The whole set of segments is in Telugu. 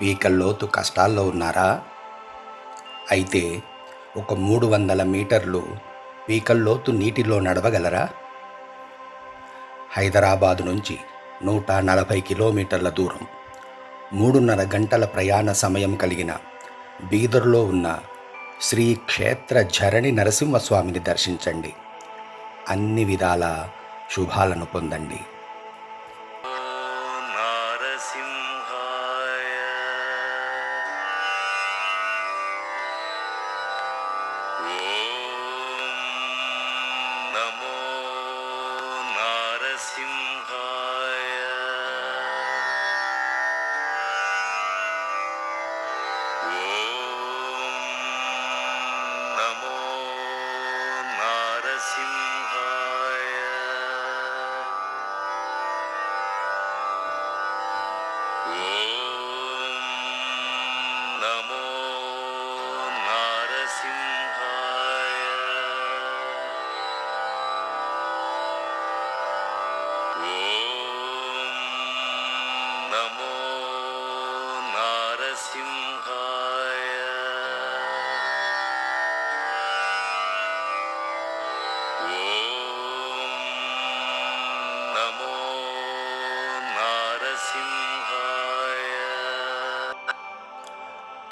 పీకల్లోతు కష్టాల్లో ఉన్నారా? అయితే ఒక మూడు వందల మీటర్లు పీకల్లోతు నీటిలో నడవగలరా? హైదరాబాదు నుంచి నూట నలభై కిలోమీటర్ల దూరం మూడున్నర గంటల ప్రయాణ సమయం కలిగిన బీదర్లో ఉన్న శ్రీ క్షేత్ర ఝరణి నరసింహస్వామిని దర్శించండి. అన్ని విధాల శుభాలను పొందండి. зима.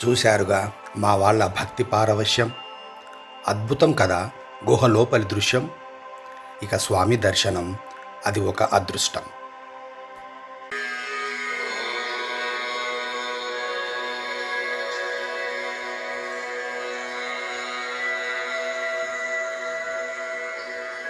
చూశారుగా మా వాళ్ళ భక్తి పారవశ్యం. అద్భుతం కదా గుహ లోపలి దృశ్యం. ఇక స్వామి దర్శనం అది ఒక అదృష్టం.